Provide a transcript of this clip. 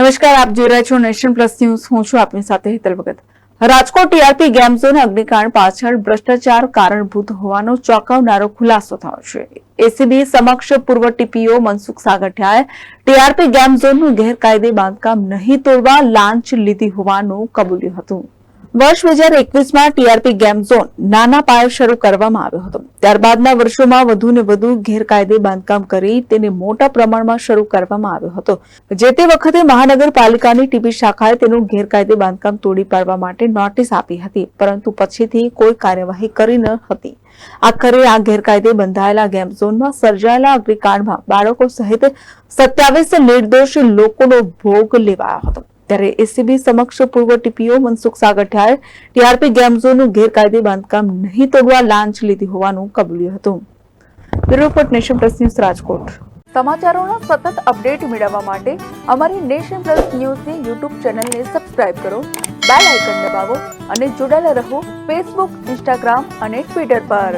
નમસ્કાર, આપ જોઈ રહ્યા છો નેશન પ્લસ ન્યૂઝ. હું છું આપની સાથે Hetal Bhagat. Rajkot TRP game zone અગ્નિકાંડ પાછળ ભ્રષ્ટાચાર કારણભૂત હોવાનો ચોંકાવનારો ખુલાસો થયો છે. એસીબી સમક્ષ પૂર્વ ટીપીઓ મનસુખ સાગઠિયાએ ટીઆરપી ગેમ ઝોનનું ગેરકાયદે બાંધકામ નહીં તોડવા લાંચ લીધી હોવાનું કબૂલ્યું હતું. વર્ષ બે હજાર એકવીસમાં ટીઆરપી ગેમ ઝોન નાના પાયે શરૂ કરવામાં આવ્યો હતો. ત્યારબાદના વર્ષોમાં વધુ ને વધુ ગેરકાયદે બાંધકામ કરી તેને મોટા પ્રમાણમાં શરૂ કરવામાં આવ્યો હતો. જે તે વખતે મહાનગરપાલિકાની ટીપી શાખાએ તેનું ગેરકાયદે બાંધકામ તોડી પાડવા માટે નોટિસ આપી હતી, પરંતુ પછીથી કોઈ કાર્યવાહી કરી ન હતી. આખરે આ ગેરકાયદે બંધાયેલા ગેમ ઝોનમાં સર્જાયેલા અગ્નિકાંડમાં બાળકો સહિત સત્યાવીસ નિર્દોષ લોકોનો ભોગ લેવાયો હતો. ત્યારે એસીબી સમક્ષ પૂર્વ ટીપીઓ મનસુખ સાગઠિયાએ ટીઆરપી ગેમઝોનનું ગેરકાયદે બાંધકામ નહીં તોડવા લાંચ લીધી હોવાનું કબૂલ્યું હતું. Bureau report nation plus news Rajkot. સમાચારોના સતત અપડેટ મેળવવા માટે અમારી નેશન પ્લસ ન્યૂઝની યુટ્યુબ ચેનલને સબસ્ક્રાઇબ કરો, બેલ આઇકન દબાવો અને જોડાયેલા રહો ફેસબુક ઇન્સ્ટાગ્રામ અને ટ્વિટર પર.